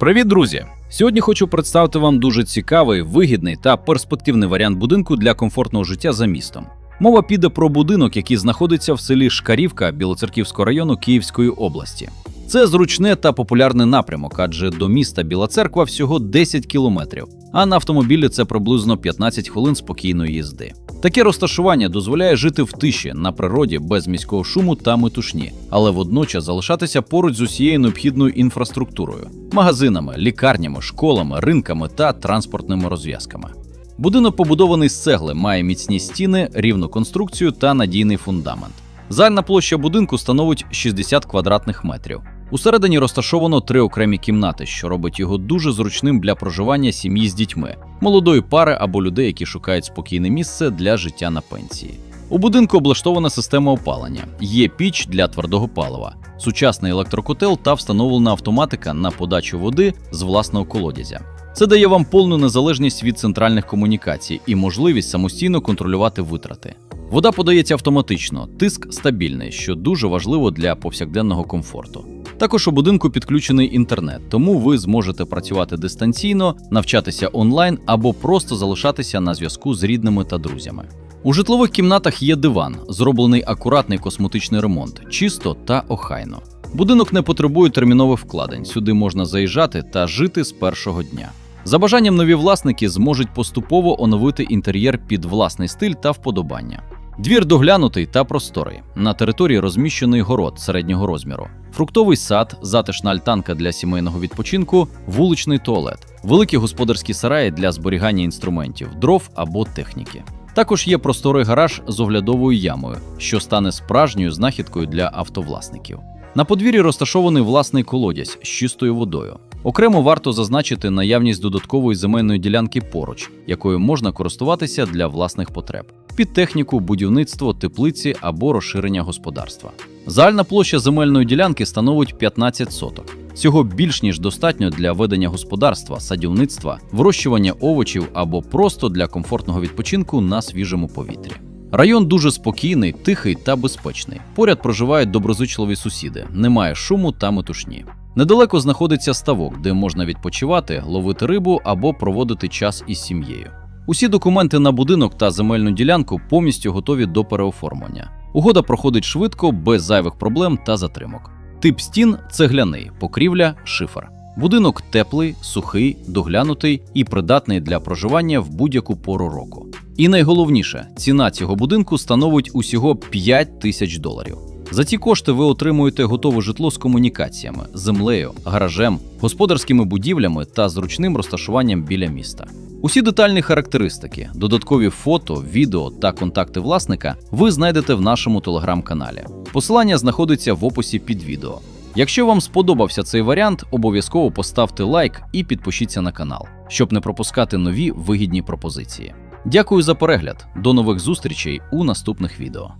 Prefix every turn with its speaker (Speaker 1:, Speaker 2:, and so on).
Speaker 1: Привіт, друзі! Сьогодні хочу представити вам дуже цікавий, вигідний та перспективний варіант будинку для комфортного життя за містом. Мова піде про будинок, який знаходиться в селі Шкарівка Білоцерківського району Київської області. Це зручне та популярний напрямок, адже до міста Біла Церква всього 10 кілометрів, а на автомобілі це приблизно 15 хвилин спокійної їзди. Таке розташування дозволяє жити в тиші на природі без міського шуму та метушні, але водночас залишатися поруч з усією необхідною інфраструктурою магазинами, лікарнями, школами, ринками та транспортними розв'язками. Будинок побудований з цегли, має міцні стіни, рівну конструкцію та надійний фундамент. Загальна площа будинку становить 60 квадратних метрів. Усередині розташовано три окремі кімнати, що робить його дуже зручним для проживання сім'ї з дітьми, молодої пари або людей, які шукають спокійне місце для життя на пенсії. У будинку облаштована система опалення, є піч для твердого палива, сучасний електрокотел та встановлена автоматика на подачу води з власного колодязя. Це дає вам повну незалежність від центральних комунікацій і можливість самостійно контролювати витрати. Вода подається автоматично, тиск стабільний, що дуже важливо для повсякденного комфорту. Також у будинку підключений інтернет, тому ви зможете працювати дистанційно, навчатися онлайн або просто залишатися на зв'язку з рідними та друзями. У житлових кімнатах є диван, зроблений акуратний косметичний ремонт, чисто та охайно. Будинок не потребує термінових вкладень. Сюди можна заїжджати та жити з першого дня. За бажанням нові власники зможуть поступово оновити інтер'єр під власний стиль та вподобання. Двір доглянутий та просторий. На території розміщений город середнього розміру, фруктовий сад, затишна альтанка для сімейного відпочинку, вуличний туалет, великі господарські сараї для зберігання інструментів, дров або техніки. Також є просторий гараж з оглядовою ямою, що стане справжньою знахідкою для автовласників. На подвір'ї розташований власний колодязь з чистою водою. Окремо варто зазначити наявність додаткової земельної ділянки поруч, якою можна користуватися для власних потреб під техніку, будівництво, теплиці або розширення господарства. Загальна площа земельної ділянки становить 15 соток. Цього більш ніж достатньо для ведення господарства, садівництва, вирощування овочів або просто для комфортного відпочинку на свіжому повітрі. Район дуже спокійний, тихий та безпечний. Поряд проживають доброзичливі сусіди, немає шуму та метушні. Недалеко знаходиться ставок, де можна відпочивати, ловити рибу або проводити час із сім'єю. Усі документи на будинок та земельну ділянку повністю готові до переоформлення. Угода проходить швидко, без зайвих проблем та затримок. Тип стін цегляний, покрівля, шифер. Будинок теплий, сухий, доглянутий і придатний для проживання в будь-яку пору року. І найголовніше, ціна цього будинку становить усього 5 тисяч доларів. За ці кошти ви отримуєте готове житло з комунікаціями, землею, гаражем, господарськими будівлями та зручним розташуванням біля міста. Усі детальні характеристики, додаткові фото, відео та контакти власника ви знайдете в нашому телеграм-каналі. Посилання знаходиться в описі під відео. Якщо вам сподобався цей варіант, обов'язково поставте лайк і підпишіться на канал, щоб не пропускати нові вигідні пропозиції. Дякую за перегляд. До нових зустрічей у наступних відео.